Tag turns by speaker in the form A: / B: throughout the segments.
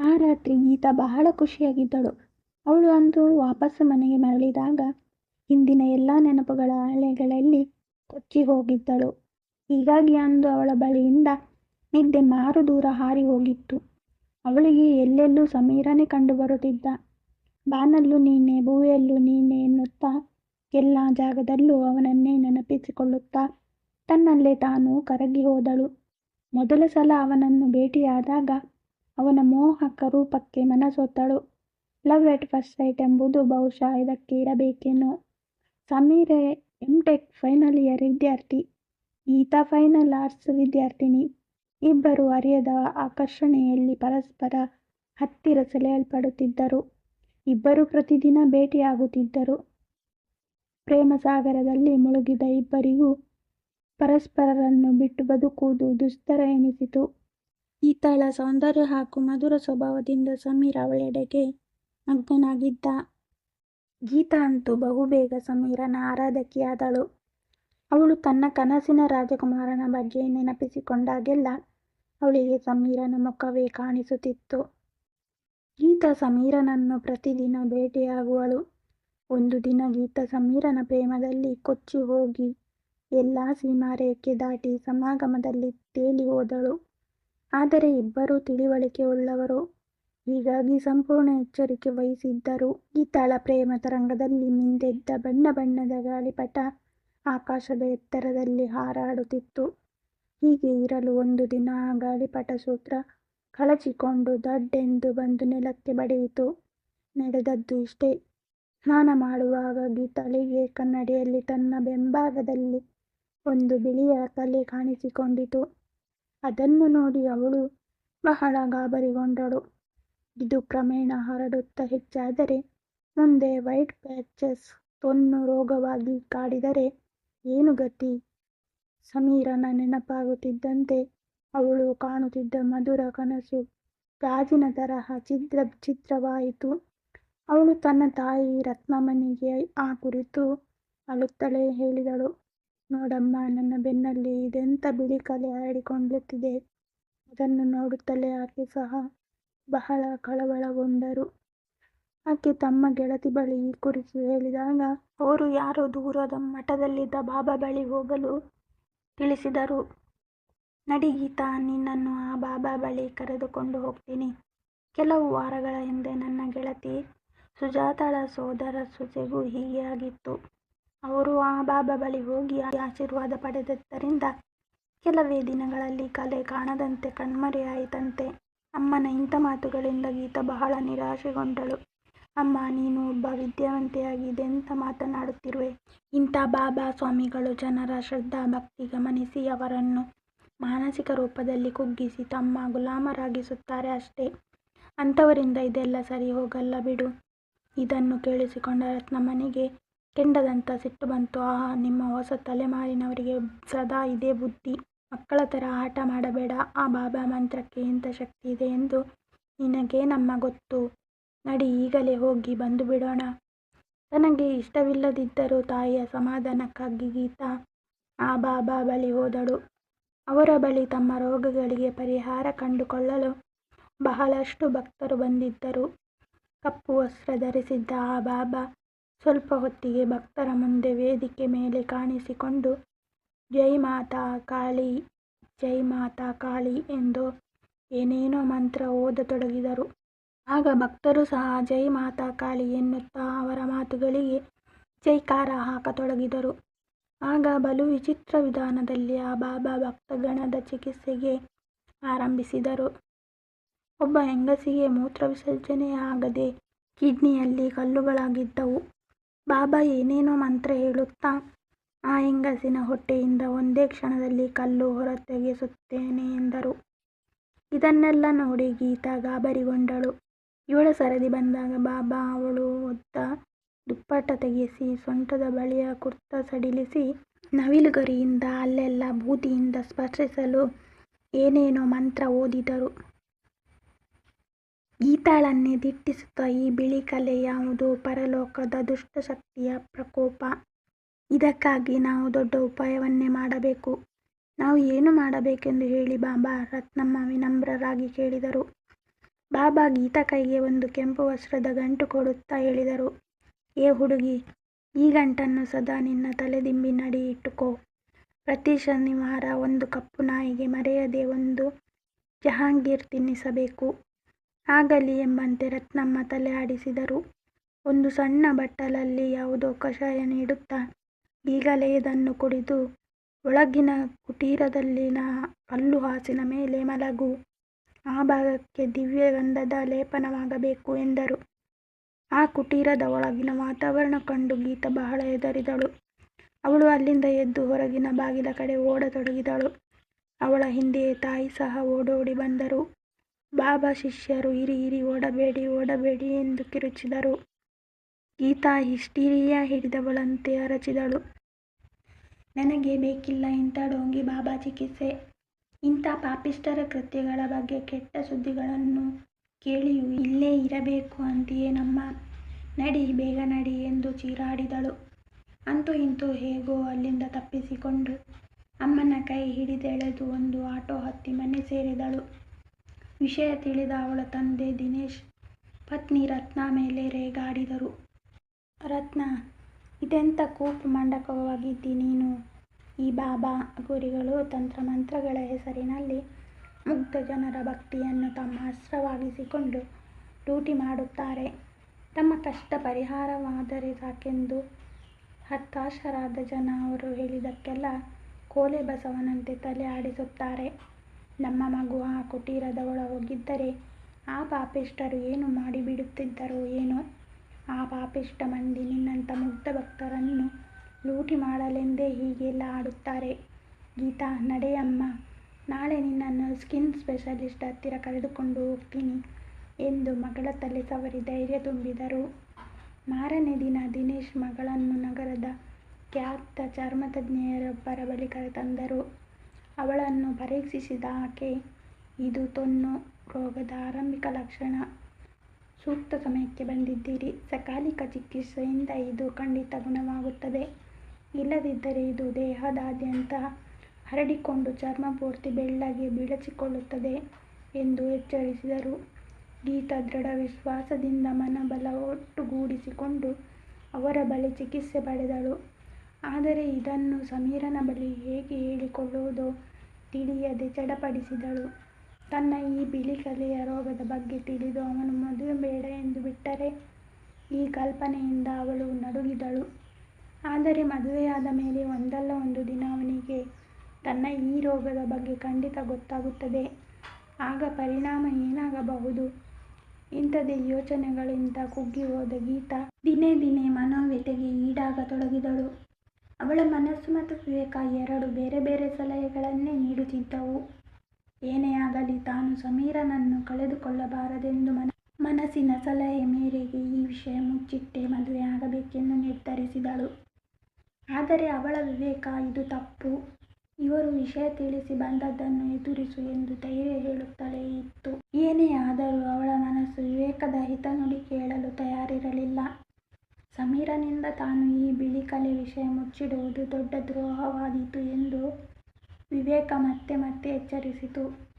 A: ಆ ರಾತ್ರಿ ಗೀತಾ ಬಹಳ ಖುಷಿಯಾಗಿದ್ದಳು. ಅವಳು ಅಂದು ವಾಪಸ್ಸು ಮನೆಗೆ ಮರಳಿದಾಗ ಹಿಂದಿನ ಎಲ್ಲ ನೆನಪುಗಳ ಅಲೆಗಳಲ್ಲಿ ಕೊಚ್ಚಿ ಹೋಗಿದ್ದಳು ಹೀಗಾಗಿ ಅಂದು ಅವಳ ಬಳಿಯಿಂದ ನಿದ್ದೆ ಮಾರು ದೂರ ಹಾರಿ ಹೋಗಿತ್ತು. ಅವಳಿಗೆ ಎಲ್ಲೆಲ್ಲೂ ಸಮೀರನೇ ಕಂಡುಬರುತ್ತಿದ್ದ. ಬಾನಲ್ಲೂ ನೀನೆ, ಭೂವಿಯಲ್ಲೂ ನೀನೆ ಎನ್ನುತ್ತಾ ಎಲ್ಲ ಜಾಗದಲ್ಲೂ ಅವನನ್ನೇ ನೆನಪಿಸಿಕೊಳ್ಳುತ್ತಾ ತನ್ನಲ್ಲೇ ತಾನು ಕರಗಿ ಹೋದಳು. ಮೊದಲ ಸಲ ಅವನನ್ನು ಭೇಟಿಯಾದಾಗ ಅವನ ಮೋಹಕ ರೂಪಕ್ಕೆ ಮನಸೋತಳು. ಲವ್ ಎಟ್ ಫಸ್ಟ್ ಸೈಟ್ ಎಂಬುದು ಬಹುಶಃ ಇದಕ್ಕೆ ಇರಬೇಕೇನೋ. ಸಮೀರೆ ಎಂ ಟೆಕ್ ಫೈನಲ್ ಇಯರ್ ವಿದ್ಯಾರ್ಥಿ, ಈತ ಫೈನಲ್ ಆರ್ಟ್ಸ್ ವಿದ್ಯಾರ್ಥಿನಿ. ಇಬ್ಬರು ಅರಿಯದ ಆಕರ್ಷಣೆಯಲ್ಲಿ ಪರಸ್ಪರ ಹತ್ತಿರ ಸೆಳೆಯಲ್ಪಡುತ್ತಿದ್ದರು. ಇಬ್ಬರು ಪ್ರತಿದಿನ ಭೇಟಿಯಾಗುತ್ತಿದ್ದರು. ಪ್ರೇಮಸಾಗರದಲ್ಲಿ ಮುಳುಗಿದ ಇಬ್ಬರಿಗೂ ಪರಸ್ಪರರನ್ನು ಬಿಟ್ಟು ಬದುಕುವುದು ದುಸ್ತರ ಎನಿಸಿತು. ಗೀತಾಳ ಸೌಂದರ್ಯ ಹಾಗೂ ಮಧುರ ಸ್ವಭಾವದಿಂದ ಸಮೀರ ಅವಳೆಡೆಗೆ ಮಗ್ನನಾಗಿದ್ದ. ಗೀತಾ ಅಂತೂ ಬಹುಬೇಗ ಸಮೀರನ ಆರಾಧಕಿಯಾದಳು. ಅವಳು ತನ್ನ ಕನಸಿನ ರಾಜಕುಮಾರನ ಬಗ್ಗೆ ನೆನಪಿಸಿಕೊಂಡಾಗೆಲ್ಲ ಅವಳಿಗೆ ಸಮೀರನ ಮುಖವೇ ಕಾಣಿಸುತ್ತಿತ್ತು. ಗೀತಾ ಸಮೀರನನ್ನು ಪ್ರತಿದಿನ ಭೇಟಿಯಾಗುವಳು. ಒಂದು ದಿನ ಗೀತಾ ಸಮೀರನ ಪ್ರೇಮದಲ್ಲಿ ಕೊಚ್ಚಿ ಹೋಗಿ ಎಲ್ಲ ಸೀಮಾರೇಖೆ ದಾಟಿ ಸಮಾಗಮದಲ್ಲಿ ತೇಲಿ ಹೋದಳು. ಆದರೆ ಇಬ್ಬರೂ ತಿಳಿವಳಿಕೆ ಉಳ್ಳವರು. ಹೀಗಾಗಿ ಸಂಪೂರ್ಣ ಎಚ್ಚರಿಕೆ ವಹಿಸಿದ್ದರು. ಗೀತಾಳ ಪ್ರೇಮ ತರಂಗದಲ್ಲಿ ಮಿಂದೆದ್ದ ಬಣ್ಣ ಬಣ್ಣದ ಗಾಳಿಪಟ ಆಕಾಶದ ಎತ್ತರದಲ್ಲಿ ಹಾರಾಡುತ್ತಿತ್ತು. ಹೀಗೆ ಇರಲು ಒಂದು ದಿನ ಆ ಗಾಳಿಪಟ ಸೂತ್ರ ಕಳಚಿಕೊಂಡು ದಡ್ಡೆಂದು ಬಂದು ನೆಲಕ್ಕೆ ಬಡಿಯಿತು. ನಡೆದದ್ದು ಇಷ್ಟೇ. ಸ್ನಾನ ಮಾಡುವಾಗ ಗೀತಳಿಗೆ ಕನ್ನಡಿಯಲ್ಲಿ ತನ್ನ ಬೆಂಬಾಗದಲ್ಲಿ ಒಂದು ಬಿಳಿಯ ಕಲೆ ಕಾಣಿಸಿಕೊಂಡಿತು. ಅದನ್ನು ನೋಡಿ ಅವಳು ಬಹಳ ಗಾಬರಿಗೊಂಡಳು. ಇದು ಕ್ರಮೇಣ ಹರಡುತ್ತಾ ಹೆಚ್ಚಾದರೆ ಮುಂದೆ ವೈಟ್ ಪ್ಯಾಚಸ್ ತೊನ್ನು ರೋಗವಾಗಿ ಕಾಡಿದರೆ ಏನು ಗತಿ? ಸಮೀರನ ನೆನಪಾಗುತ್ತಿದ್ದಂತೆ ಅವಳು ಕಾಣುತ್ತಿದ್ದ ಮಧುರ ಕನಸು ಗಾಜಿನ ತರಹ ಚಿತ್ರ ಚಿತ್ರವಾಯಿತು ಅವಳು ತನ್ನ ತಾಯಿ ರತ್ನಮ್ಮನಿಗೆ ಆ ಕುರಿತು ಅಳುತ್ತಲೇ ಹೇಳಿದಳು. ನೋಡಮ್ಮ, ನನ್ನ ಬೆನ್ನಲ್ಲಿ ಇದೆಂಥ ಬಿಳಿ ಕಲೆ ಹರಡಿಕೊಳ್ಳುತ್ತಿದೆ. ಅದನ್ನು ನೋಡುತ್ತಲೇ ಆಕೆ ಸಹ ಬಹಳ ಕಳವಳಗೊಂಡರು. ಆಕೆ ತಮ್ಮ ಗೆಳತಿ ಬಳಿ ಈ ಕುರಿತು ಹೇಳಿದಾಗ ಅವರು ಯಾರೋ ದೂರದ ಮಠದಲ್ಲಿದ್ದ ಬಾಬಾ ಬಳಿ ಹೋಗಲು ತಿಳಿಸಿದರು. ನಡಿ ಗೀತಾ, ನಿನ್ನನ್ನು ಆ ಬಾಬಾ ಬಳಿ ಕರೆದುಕೊಂಡು ಹೋಗ್ತೀನಿ. ಕೆಲವು ವಾರಗಳ ಹಿಂದೆ ನನ್ನ ಗೆಳತಿ ಸುಜಾತಾಳ ಸೋದರ ಸೊಸೆಗೂ ಹೀಗೆ ಆಗಿತ್ತು. ಅವರು ಆ ಬಾಬಾ ಬಳಿ ಹೋಗಿ ಆಶೀರ್ವಾದ ಪಡೆದಿದ್ದರಿಂದ ಕೆಲವೇ ದಿನಗಳಲ್ಲಿ ಕಲೆ ಕಾಣದಂತೆ ಕಣ್ಮರೆಯಾಯಿತಂತೆ. ಅಮ್ಮನ ಇಂಥ ಮಾತುಗಳಿಂದ ಗೀತ ಬಹಳ ನಿರಾಶೆಗೊಂಡಳು. ಅಮ್ಮ, ನೀನು ಒಬ್ಬ ವಿದ್ಯಾವಂತೆಯಾಗಿ ಇದೆಂತ ಮಾತನಾಡುತ್ತಿರುವೆ. ಇಂಥ ಬಾಬಾ ಸ್ವಾಮಿಗಳು ಜನರ ಶ್ರದ್ಧಾ ಭಕ್ತಿ ಗಮನಿಸಿ ಅವರನ್ನು ಮಾನಸಿಕ ರೂಪದಲ್ಲಿ ಕುಗ್ಗಿಸಿ ತಮ್ಮ ಗುಲಾಮರಾಗಿಸುತ್ತಾರೆ ಅಷ್ಟೇ. ಅಂಥವರಿಂದ ಇದೆಲ್ಲ ಸರಿ ಹೋಗಲ್ಲ ಬಿಡು. ಇದನ್ನು ಕೇಳಿಸಿಕೊಂಡ ರತ್ನಮ್ಮನಿಗೆ ಕೆಂಡದಂಥ ಸಿಟ್ಟು ಬಂತು. ಆಹಾ, ನಿಮ್ಮ ಹೊಸ ತಲೆಮಾರಿನವರಿಗೆ ಸದಾ ಇದೇ ಬುದ್ಧಿ. ಮಕ್ಕಳ ಥರ ಆಟ ಮಾಡಬೇಡ. ಆ ಬಾಬಾ ಮಂತ್ರಕ್ಕೆ ಎಂಥ ಶಕ್ತಿ ಇದೆ ಎಂದು ನಿನಗೇನಮ್ಮ ಗೊತ್ತು. ನಡಿ, ಈಗಲೇ ಹೋಗಿ ಬಂದು ಬಿಡೋಣ ತನಗೆ ಇಷ್ಟವಿಲ್ಲದಿದ್ದರೂ ತಾಯಿಯ ಸಮಾಧಾನಕ್ಕಾಗಿ ಗೀತಾ ಆ ಬಾಬಾ ಬಳಿ ಹೋದಳು. ಅವರ ಬಳಿ ತಮ್ಮ ರೋಗಗಳಿಗೆ ಪರಿಹಾರ ಕಂಡುಕೊಳ್ಳಲು ಬಹಳಷ್ಟು ಭಕ್ತರು ಬಂದಿದ್ದರು. ಕಪ್ಪು ವಸ್ತ್ರ ಧರಿಸಿದ್ದ ಆ ಬಾಬಾ ಸ್ವಲ್ಪ ಹೊತ್ತಿಗೆ ಭಕ್ತರ ಮುಂದೆ ವೇದಿಕೆ ಮೇಲೆ ಕಾಣಿಸಿಕೊಂಡು ಜೈ ಮಾತಾ ಕಾಳಿ, ಜೈ ಮಾತಾ ಕಾಳಿ ಎಂದು ಏನೇನೋ ಮಂತ್ರ ಓದತೊಡಗಿದರು. ಆಗ ಭಕ್ತರು ಸಹ ಜೈ ಮಾತಾ ಕಾಳಿ ಎನ್ನುತ್ತಾ ಅವರ ಮಾತುಗಳಿಗೆ ಜೈಕಾರ ಹಾಕತೊಡಗಿದರು. ಆಗ ಬಲು ವಿಚಿತ್ರ ವಿಧಾನದಲ್ಲಿ ಆ ಬಾಬಾ ಭಕ್ತಗಣದ ಚಿಕಿತ್ಸೆಗೆ ಆರಂಭಿಸಿದರು. ಒಬ್ಬ ಹೆಂಗಸಿಗೆ ಮೂತ್ರ ವಿಸರ್ಜನೆಯಾಗದೆ ಕಿಡ್ನಿಯಲ್ಲಿ ಕಲ್ಲುಗಳಾಗಿದ್ದವು. ಬಾಬಾ ಏನೇನೋ ಮಂತ್ರ ಹೇಳುತ್ತಾ ಆ ಹೆಂಗಸಿನ ಹೊಟ್ಟೆಯಿಂದ ಒಂದೇ ಕ್ಷಣದಲ್ಲಿ ಕಲ್ಲು ಹೊರತೆಗೆಸುತ್ತೇನೆ ಎಂದರು. ಇದನ್ನೆಲ್ಲ ನೋಡಿ ಗೀತಾ ಗಾಬರಿಗೊಂಡಳು. ಇವಳ ಸರದಿ ಬಂದಾಗ ಬಾಬಾ ಅವಳು ಹೊದ್ದ ದುಪ್ಪಟ್ಟ ತೆಗೆಸಿ, ಸೊಂಟದ ಬಳಿಯ ಕುರ್ತಾ ಸಡಿಲಿಸಿ, ನವಿಲುಗರಿಯಿಂದ ಅಲ್ಲೆಲ್ಲ ಬೂದಿಯಿಂದ ಸ್ಪರ್ಶಿಸಲು ಏನೇನೋ ಮಂತ್ರ ಓದಿದರು. ಗೀತಾಳನ್ನೇ ದಿಟ್ಟಿಸುತ್ತಾ ಈ ಬಿಳಿ ಕಲೆ ಯಾವುದು ಪರಲೋಕದ ದುಷ್ಟಶಕ್ತಿಯ ಪ್ರಕೋಪ. ಇದಕ್ಕಾಗಿ ನಾವು ದೊಡ್ಡ ಉಪಾಯವನ್ನೇ ಮಾಡಬೇಕು. ನಾವು ಏನು ಮಾಡಬೇಕೆಂದು ಹೇಳಿ ಬಾಬಾ, ರತ್ನಮ್ಮ ವಿನಮ್ರರಾಗಿ ಕೇಳಿದರು. ಬಾಬಾ ಗೀತಾ ಕೈಗೆ ಒಂದು ಕೆಂಪು ವಸ್ತ್ರದ ಗಂಟು ಕೊಡುತ್ತಾ ಹೇಳಿದರು ಏ ಹುಡುಗಿ ಈ ಗಂಟನ್ನು ಸದಾ ನಿನ್ನ ತಲೆದಿಂಬಿನಡಿ ಇಟ್ಟುಕೋ ಪ್ರತಿ ಶನಿವಾರ ಒಂದು ಕಪ್ಪು ನಾಯಿಗೆ ಮರೆಯದೆ ಒಂದು ಜಹಾಂಗೀರ್ ತಿನ್ನಿಸಬೇಕು ಆಗಲಿ ಎಂಬಂತೆ ರತ್ನಮ್ಮ ತಲೆ ಆಡಿಸಿದರು. ಒಂದು ಸಣ್ಣ ಬಟ್ಟಲಲ್ಲಿ ಯಾವುದೋ ಕಷಾಯ ನೀಡುತ್ತಾ ಈಗಲೇ ಇದನ್ನು ಕುಡಿದು ಒಳಗಿನ ಕುಟೀರದಲ್ಲಿನ ಕಲ್ಲು ಹಾಸಿನ ಮೇಲೆ ಮಲಗು. ಆ ಭಾಗಕ್ಕೆ ದಿವ್ಯಗಂಧದ ಲೇಪನವಾಗಬೇಕು ಎಂದರು. ಆ ಕುಟೀರದ ಒಳಗಿನ ವಾತಾವರಣ ಕಂಡು ಗೀತಾ ಬಹಳ ಹೆದರಿದಳು. ಅವಳು ಅಲ್ಲಿಂದ ಎದ್ದು ಹೊರಗಿನ ಬಾಗಿಲ ಕಡೆ ಓಡತೊಡಗಿದಳು. ಅವಳ ಹಿಂದೆಯೇ ತಾಯಿ ಸಹ ಓಡೋಡಿ ಬಂದರು. ಬಾಬಾ ಶಿಷ್ಯರು, ಇರಿ ಇರಿ, ಓಡಬೇಡಿ ಓಡಬೇಡಿ ಎಂದು ಕಿರುಚಿದರು. ಗೀತಾ ಹಿಸ್ಟೀರಿಯಾ ಹಿಡಿದವಳಂತೆ ಅರಚಿದಳು. ನನಗೆ ಬೇಕಿಲ್ಲ ಇಂಥ ಡೋಂಗಿ ಬಾಬಾ ಚಿಕಿತ್ಸೆ. ಇಂಥ ಪಾಪಿಷ್ಠರ ಕೃತ್ಯಗಳ ಬಗ್ಗೆ ಕೆಟ್ಟ ಸುದ್ದಿಗಳನ್ನು ಕೇಳಿಯೂ ಇಲ್ಲೇ ಇರಬೇಕು ಅಂತೆಯೇ ನಮ್ಮ ನಡಿ, ಬೇಗ ನಡಿ ಎಂದು ಚೀರಾಡಿದಳು. ಅಂತೂ ಇಂತೂ ಹೇಗೋ ಅಲ್ಲಿಂದ ತಪ್ಪಿಸಿಕೊಂಡು ಅಮ್ಮನ ಕೈ ಹಿಡಿದೆಳೆದು ಒಂದು ಆಟೋ ಹತ್ತಿ ಮನೆ ಸೇರಿದಳು. ವಿಷಯ ತಿಳಿದ ಅವಳ ತಂದೆ ದಿನೇಶ್ ಪತ್ನಿ ರತ್ನ ಮೇಲೆ ರೇಗಾಡಿದರು. ರತ್ನ ಇದೆಂಥ ಕೂಪು ಮಂಡಕವಾಗಿದ್ದಿ ನೀನು? ಈ ಬಾಬಾ ಗುರಿಗಳು ತಂತ್ರಮಂತ್ರಗಳ ಹೆಸರಿನಲ್ಲಿ ಮುಗ್ಧ ಜನರ ಭಕ್ತಿಯನ್ನು ತಮ್ಮ ಅಸ್ತ್ರವಾಗಿಸಿಕೊಂಡು ಲೂಟಿ ಮಾಡುತ್ತಾರೆ. ತಮ್ಮ ಕಷ್ಟ ಪರಿಹಾರವಾದರೆ ಸಾಕೆಂದು ಹತಾಶರಾದ ಜನ ಅವರು ಹೇಳಿದ್ದಕ್ಕೆಲ್ಲ ಕೋಲೆ ಬಸವನಂತೆ ತಲೆ ಆಡಿಸುತ್ತಾರೆ. ನಮ್ಮ ಮಗು ಆ ಕುಟೀರದ ಒಳ ಹೋಗಿದ್ದರೆ ಆ ಪಾಪಿಷ್ಠರು ಏನು ಮಾಡಿಬಿಡುತ್ತಿದ್ದರೋ ಏನೋ? ಆ ಪಾಪಿಷ್ಠ ಮಂದಿ ನಿನ್ನಂಥ ಮುಗ್ಧ ಭಕ್ತರನ್ನು ಲೂಟಿ ಮಾಡಲೆಂದೇ ಹೀಗೆಲ್ಲ ಆಡುತ್ತಾರೆ. ಗೀತಾ ನಡೆಯಮ್ಮ ನಾಳೆ ನಿನ್ನನ್ನು ಸ್ಕಿನ್ ಸ್ಪೆಷಲಿಸ್ಟ್ ಹತ್ತಿರ ಕರೆದುಕೊಂಡು ಹೋಗ್ತೀನಿ ಎಂದು ಮಗಳ ತಲೆ ಸವರಿ ಧೈರ್ಯ ತುಂಬಿದರು. ಮಾರನೇ ದಿನ ದಿನೇಶ್ ಮಗಳನ್ನು ನಗರದ ಖ್ಯಾತ ಚರ್ಮತಜ್ಞೆಯರೊಬ್ಬರ ಬಳಿ ಕರೆತಂದರು. ಅವಳನ್ನು ಪರೀಕ್ಷಿಸಿದ ಆಕೆ, ಇದು ತೊನ್ನು ರೋಗದ ಆರಂಭಿಕ ಲಕ್ಷಣ. ಸೂಕ್ತ ಸಮಯಕ್ಕೆ ಬಂದಿದ್ದೀರಿ. ಸಕಾಲಿಕ ಚಿಕಿತ್ಸೆಯಿಂದ ಇದು ಖಂಡಿತ ಗುಣವಾಗುತ್ತದೆ. ಇಲ್ಲದಿದ್ದರೆ ಇದು ದೇಹದಾದ್ಯಂತ ಹರಡಿಕೊಂಡು ಚರ್ಮ ಪೂರ್ತಿ ಬೆಳ್ಳಗೆ ಬಿಳಚಿಕೊಳ್ಳುತ್ತದೆ ಎಂದು ಎಚ್ಚರಿಸಿದರು. ಗೀತಾ ದೃಢ ವಿಶ್ವಾಸದಿಂದ ಮನಬಲ ಒಟ್ಟುಗೂಡಿಸಿಕೊಂಡು ಅವರ ಬಳಿ ಚಿಕಿತ್ಸೆ ಪಡೆದಳು. ಆದರೆ ಇದನ್ನು ಸಮೀರನ ಬಳಿ ಹೇಗೆ ಹೇಳಿಕೊಳ್ಳುವುದೋ ತಿಳಿಯದೆ ಚಡಪಡಿಸಿದಳು. ತನ್ನ ಈ ಬಿಳಿ ಕಲೆಯ ರೋಗದ ಬಗ್ಗೆ ತಿಳಿದು ಅವನು ಮದುವೆ ಬೇಡ ಎಂದು ಬಿಟ್ಟರೆ ಈ ಕಲ್ಪನೆಯಿಂದ ಅವಳು ನಡುಗಿದಳು. ಆದರೆ ಮದುವೆಯಾದ ಮೇಲೆ ಒಂದಲ್ಲ ಒಂದು ದಿನ ಅವನಿಗೆ ತನ್ನ ಈ ರೋಗದ ಬಗ್ಗೆ ಖಂಡಿತ ಗೊತ್ತಾಗುತ್ತದೆ. ಆಗ ಪರಿಣಾಮ ಏನಾಗಬಹುದು? ಇಂಥದೇ ಯೋಚನೆಗಳಿಂದ ಕುಗ್ಗಿ ಹೋದ ಗೀತಾ ದಿನೇ ದಿನೇ ಮನೋವ್ಯಥೆಗೆ ಈಡಾಗತೊಡಗಿದಳು. ಅವಳ ಮನಸ್ಸು ಮತ್ತು ವಿವೇಕ ಎರಡು ಬೇರೆ ಬೇರೆ ಸಲಹೆಗಳನ್ನೇ ನೀಡುತ್ತಿದ್ದವು. ಏನೇ ಆಗಲಿ ತಾನು ಸಮೀರನನ್ನು ಕಳೆದುಕೊಳ್ಳಬಾರದೆಂದು ಮನ, ಮನಸ್ಸಿನ ಸಲಹೆ ಮೇರೆಗೆ ಈ ವಿಷಯ ಮುಚ್ಚಿಟ್ಟೇ ಮದುವೆ ಆಗಬೇಕೆಂದು ನಿರ್ಧರಿಸಿದಳು. ಆದರೆ ಅವಳ ವಿವೇಕ ಇದು ತಪ್ಪು. ಇವರು ವಿಷಯ ತಿಳಿಸಿ ಬಂದದ್ದನ್ನು ಎದುರಿಸು ಎಂದು ಧೈರ್ಯ ಹೇಳುತ್ತಲೇ ಇತ್ತು. ಏನೇ ಆದರೂ ಅವಳ ಮನಸ್ಸು ವಿವೇಕದ ಹಿತನುಡಿ ಕೇಳಲು ತಯಾರಿರಲಿಲ್ಲ. ಸಮೀರನಿಂದ ತಾನು ಈ ಬಿಳಿ ಕಲೆ ವಿಷಯ ಮುಚ್ಚಿಡುವುದು ದೊಡ್ಡ ದ್ರೋಹವಾದೀತು ಎಂದು ವಿವೇಕ ಮತ್ತೆ ಮತ್ತೆ ಎಚ್ಚರಿಸಿತು.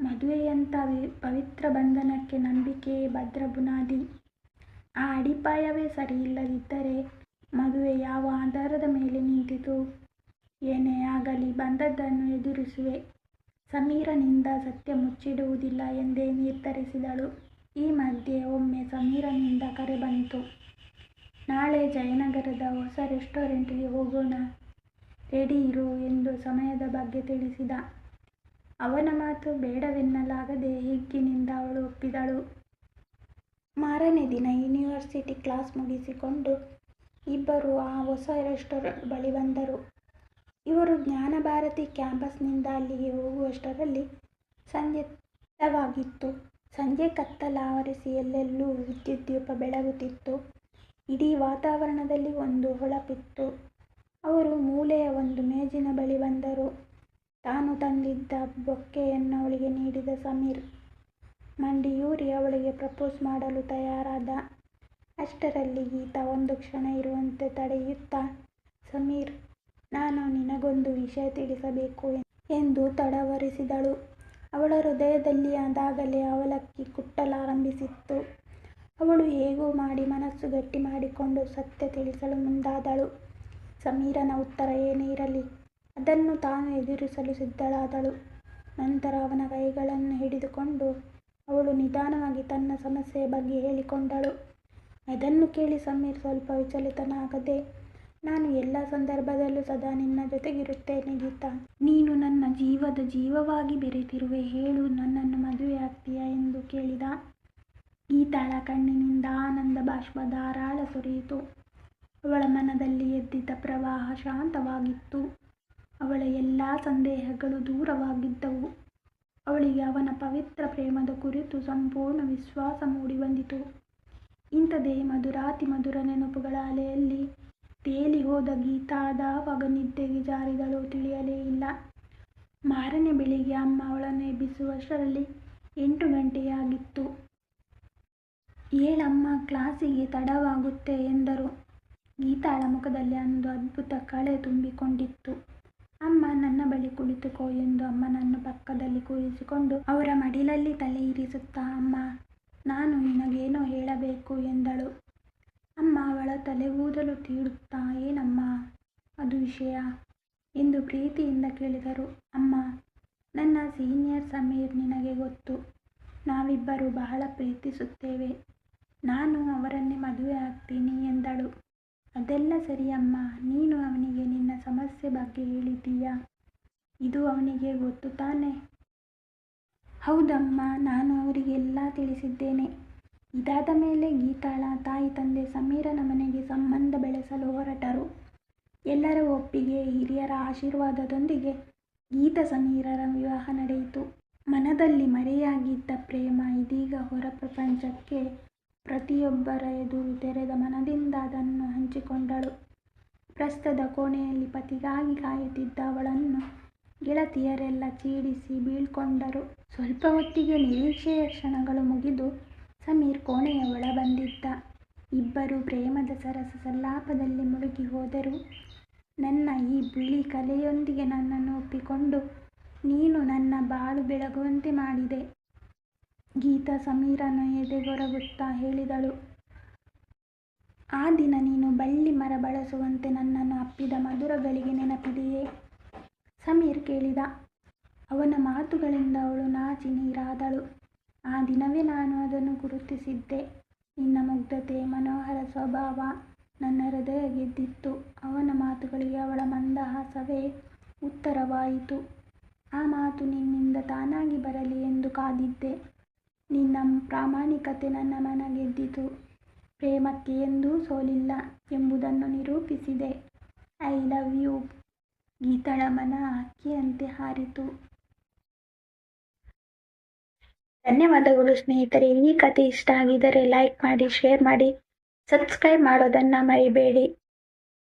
A: ಮದುವೆಯಂಥ ಪವಿತ್ರ ಬಂಧನಕ್ಕೆ ನಂಬಿಕೆಯೇ ಭದ್ರ ಬುನಾದಿ. ಆ ಅಡಿಪಾಯವೇ ಸರಿಯಿಲ್ಲದಿದ್ದರೆ ಮದುವೆ ಯಾವ ಆಧಾರದ ಮೇಲೆ ನಿಂತಿತು? ಏನೇ ಆಗಲಿ ಬಂದದ್ದನ್ನು ಎದುರಿಸುವೆ. ಸಮೀರನಿಂದ ಸತ್ಯ ಮುಚ್ಚಿಡುವುದಿಲ್ಲ ಎಂದೇ ನಿರ್ಧರಿಸಿದಳು. ಈ ಮಧ್ಯೆ ಒಮ್ಮೆ ಸಮೀರನಿಂದ ಕರೆ ಬಂತು. ನಾಳೆ ಜಯನಗರದ ಹೊಸ ರೆಸ್ಟೋರೆಂಟ್ಗೆ ಹೋಗೋಣ. ರೆಡಿ ಇರು ಎಂದು ಸಮಯದ ಬಗ್ಗೆ ತಿಳಿಸಿದ. ಅವನ ಮಾತು ಬೇಡವೆನ್ನಲಾಗದೆ ಹಿಗ್ಗಿನಿಂದ ಅವಳು ಒಪ್ಪಿದಳು. ಮಾರನೇ ದಿನ ಯೂನಿವರ್ಸಿಟಿ ಕ್ಲಾಸ್ ಮುಗಿಸಿಕೊಂಡು ಇಬ್ಬರು ಆ ಹೊಸ ರೆಸ್ಟೋರೆಂಟ್ ಬಳಿ ಬಂದರು. ಇವರು ಜ್ಞಾನಭಾರತಿ ಕ್ಯಾಂಪಸ್ನಿಂದ ಅಲ್ಲಿಗೆ ಹೋಗುವಷ್ಟರಲ್ಲಿ ಸಂಜೆ ತಡವಾಗಿತ್ತು. ಸಂಜೆ ಕತ್ತಲಾವರಿಸಿ ಎಲ್ಲೆಲ್ಲೂ ವಿದ್ಯುದ್ದೀಪ ಬೆಳಗುತ್ತಿತ್ತು. ಇಡೀ ವಾತಾವರಣದಲ್ಲಿ ಒಂದು ಹೊಳಪಿತ್ತು. ಅವರು ಮೂಲೆಯ ಒಂದು ಮೇಜಿನ ಬಳಿ ಬಂದರು. ತಾನು ತಂದಿದ್ದ ಬೊಕ್ಕೆಯನ್ನು ಅವಳಿಗೆ ನೀಡಿದ ಸಮೀರ್. ಮಂಡಿಯೂರಿ ಅವಳಿಗೆ ಪ್ರಪೋಸ್ ಮಾಡಲು ತಯಾರಾದ. ಅಷ್ಟರಲ್ಲಿ ಗೀತಾ ಒಂದು ಕ್ಷಣ ಇರುವಂತೆ ತಡೆಯುತ್ತಾ, ಸಮೀರ್, ನಾನು ನಿನಗೊಂದು ವಿಷಯ ತಿಳಿಸಬೇಕು ಎಂದು ತಡವರಿಸಿದಳು. ಅವಳ ಹೃದಯದಲ್ಲಿ ಅದಾಗಲೇ ಅವಲಕ್ಕಿ ಕುಟ್ಟಲಾರಂಭಿಸಿತ್ತು. ಅವಳು ಹೇಗೋ ಮಾಡಿ ಮನಸ್ಸು ಗಟ್ಟಿ ಮಾಡಿಕೊಂಡು ಸತ್ಯ ತಿಳಿಸಲು ಮುಂದಾದಳು. ಸಮೀರನ ಉತ್ತರ ಏನೇ ಇರಲಿ, ಅದನ್ನು ತಾನು ಎದುರಿಸಲು ಸಿದ್ಧಳಾದಳು. ನಂತರ ಅವನ ಕೈಗಳನ್ನು ಹಿಡಿದುಕೊಂಡು ಅವಳು ನಿಧಾನವಾಗಿ ತನ್ನ ಸಮಸ್ಯೆಯ ಬಗ್ಗೆ ಹೇಳಿಕೊಂಡಳು. ಅದನ್ನು ಕೇಳಿ ಸಮೀರ್ ಸ್ವಲ್ಪ ವಿಚಲಿತನಾಗದೆ, ನಾನು ಎಲ್ಲ ಸಂದರ್ಭದಲ್ಲೂ ಸದಾ ನಿನ್ನ ಜೊತೆಗಿರುತ್ತೇನೆ ಗೀತಾ. ನೀನು ನನ್ನ ಜೀವದ ಜೀವವಾಗಿ ಬೆರೆತಿರುವೆ. ಹೇಳು ನನ್ನನ್ನು ಮದುವೆಯಾಗ್ತೀಯಾ ಎಂದು ಕೇಳಿದ. ಗೀತಾಳ ಕಣ್ಣಿನಿಂದ ಆನಂದ ಬಾಷ್ಪ ಧಾರಾಳ ಸುರಿಯಿತು. ಅವಳ ಮನದಲ್ಲಿ ಎದ್ದಿದ್ದ ಪ್ರವಾಹ ಶಾಂತವಾಗಿತ್ತು. ಅವಳ ಎಲ್ಲ ಸಂದೇಹಗಳು ದೂರವಾಗಿದ್ದವು. ಅವಳಿಗೆ ಅವನ ಪವಿತ್ರ ಪ್ರೇಮದ ಕುರಿತು ಸಂಪೂರ್ಣ ವಿಶ್ವಾಸ ಮೂಡಿಬಂದಿತು. ಇಂಥದೇ ಮಧುರಾತಿ ಮಧುರ ನೆನಪುಗಳ ಅಲೆಯಲ್ಲಿ ತೇಲಿ ಹೋದ ಗೀತಾ ಅದಾವಾಗ ನಿದ್ದೆಗೆ ಜಾರಿದಳು ತಿಳಿಯಲೇ ಇಲ್ಲ. ಮಾರನೇ ಬೆಳಿಗ್ಗೆ ಅಮ್ಮ ಅವಳನ್ನು ಎಬ್ಬಿಸುವಷ್ಟರಲ್ಲಿ ಎಂಟು ಗಂಟೆಯಾಗಿತ್ತು. ಏಳಮ್ಮ, ಕ್ಲಾಸಿಗೆ ತಡವಾಗುತ್ತೆ ಎಂದರು. ಗೀತಾಳ ಮುಖದಲ್ಲಿ ಅಂದು ಅದ್ಭುತ ಕಳೆ ತುಂಬಿಕೊಂಡಿತ್ತು. ಅಮ್ಮ, ನನ್ನ ಬಳಿ ಕುಳಿತುಕೋ ಎಂದು ಅಮ್ಮನನ್ನು ಪಕ್ಕದಲ್ಲಿ ಕೂರಿಸಿಕೊಂಡು, ಅವರ ಮಡಿಲಲ್ಲಿ ತಲೆ ಇರಿಸುತ್ತಾ ಅಮ್ಮ, ನಾನು ನಿನಗೇನೋ ಹೇಳಬೇಕು ಎಂದಳು. ಅಮ್ಮ, ಅವಳ ತಲೆ ತಲೆಗೂದಲು ತೀಡುತ್ತಾ ಏನಮ್ಮ, ಅದು ವಿಷಯ? ಎಂದು ಪ್ರೀತಿಯಿಂದ ಕೇಳಿದರು. ಅಮ್ಮ, ನನ್ನ ಸೀನಿಯರ್ ಸಮೀರ್ ನಿನಗೆ ಗೊತ್ತು. ನಾವಿಬ್ಬರು ಬಹಳ ಪ್ರೀತಿಸುತ್ತೇವೆ. ನಾನು ಅವರನ್ನೇ ಮದುವೆ ಆಗ್ತೀನಿ ಎಂದಳು. ಅದೆಲ್ಲ ಸರಿಯಮ್ಮ ನೀನು ಅವನಿಗೆ ನಿನ್ನ ಸಮಸ್ಯೆ ಬಗ್ಗೆ ಹೇಳಿದ್ದೀಯಾ? ಇದು ಅವನಿಗೆ ಗೊತ್ತು ತಾನೆ ಹೌದಮ್ಮ, ನಾನು ಅವರಿಗೆಲ್ಲ ತಿಳಿಸಿದ್ದೇನೆ. ಇದಾದ ಮೇಲೆ ಗೀತಾಳ, ತಾಯಿ ತಂದೆ ಸಮೀರನ ಮನೆಗೆ ಸಂಬಂಧ ಬೆಳೆಸಲು ಹೊರಟರು. ಎಲ್ಲರ ಒಪ್ಪಿಗೆ, ಹಿರಿಯರ ಆಶೀರ್ವಾದದೊಂದಿಗೆ ಗೀತ ಸಮೀರರ ವಿವಾಹ ನಡೆಯಿತು. ಮನದಲ್ಲಿ ಮರೆಯಾಗಿದ್ದ ಪ್ರೇಮ ಇದೀಗ ಹೊರ ಪ್ರಪಂಚಕ್ಕೆ ಪ್ರತಿಯೊಬ್ಬರ ಎದುರು ತೆರೆದ ಮನದಿಂದ ಅದನ್ನು ಹಂಚಿಕೊಂಡಳು. ಪ್ರಸ್ತದ ಕೋಣೆಯಲ್ಲಿ ಪತಿಗಾಗಿ ಕಾಯುತ್ತಿದ್ದ ಅವಳನ್ನು ಗೆಳತಿಯರೆಲ್ಲ ಚೀಡಿಸಿ ಬೀಳ್ಕೊಂಡರು. ಸ್ವಲ್ಪ ಹೊತ್ತಿಗೆ ನಿರೀಕ್ಷೆಯ ಕ್ಷಣಗಳು ಮುಗಿದು ಸಮೀರ್ ಕೋಣೆಯ ಒಳ ಬಂದಿದ್ದ. ಇಬ್ಬರೂ ಪ್ರೇಮದ ಸರಸ ಸಲ್ಲಾಪದಲ್ಲಿ ಮುಳುಗಿ ಹೋದರು. ನನ್ನ ಈ ಬಿಳಿ ಕಲೆಯೊಂದಿಗೆ ನನ್ನನ್ನು ಒಪ್ಪಿಕೊಂಡು ನೀನು ನನ್ನ ಬಾಳು ಬೆಳಗುವಂತೆ ಮಾಡಿದೆ. ಗೀತಾ ಸಮೀರನ ಎದೆಗೊರಗುತ್ತಾ ಹೇಳಿದಳು. ಆ ದಿನ ನೀನು ಬಳ್ಳಿ ಮರ ಬಳಸುವಂತೆ ನನ್ನನ್ನು ಅಪ್ಪಿದ ಮಧುರಗಳಿಗೆ ನೆನಪಿದೆಯೇ? ಸಮೀರ್ ಕೇಳಿದ. ಅವನ ಮಾತುಗಳಿಂದ ಅವಳು ನಾಚಿ ನೀರಾದಳು. ಆ ದಿನವೇ ನಾನು ಅದನ್ನು ಗುರುತಿಸಿದ್ದೆ. ನಿನ್ನ ಮುಗ್ಧತೆ, ಮನೋಹರ ಸ್ವಭಾವ ನನ್ನ ಹೃದಯ ಗೆದ್ದಿತ್ತು. ಅವನ ಮಾತುಗಳಿಗೆ ಅವಳ ಮಂದಹಾಸವೇ ಉತ್ತರವಾಯಿತು. ಆ ಮಾತು ನಿನ್ನಿಂದ ತಾನಾಗಿ ಬರಲಿ ಎಂದು ಕಾದಿದ್ದೆ. ನಿನ್ನ ಪ್ರಾಮಾಣಿಕತೆ ನನ್ನ ಮನ ಗೆದ್ದಿತು. ಪ್ರೇಮಕ್ಕೆ ಎಂದೂ ಸೋಲಿಲ್ಲ ಎಂಬುದನ್ನು ನಿರೂಪಿಸಿದೆ. ಐ ಲವ್ ಯು ಗೀತಳ ಮನ ಅಕ್ಕಿಯಂತೆ ಹಾರಿತು. ಧನ್ಯವಾದಗಳು ಸ್ನೇಹಿತರೆ ಈ ಕಥೆ ಇಷ್ಟ ಆಗಿದ್ದರೆ ಲೈಕ್ ಮಾಡಿ, ಶೇರ್ ಮಾಡಿ ಸಬ್ಸ್ಕ್ರೈಬ್ ಮಾಡೋದನ್ನ ಮರಿಬೇಡಿ.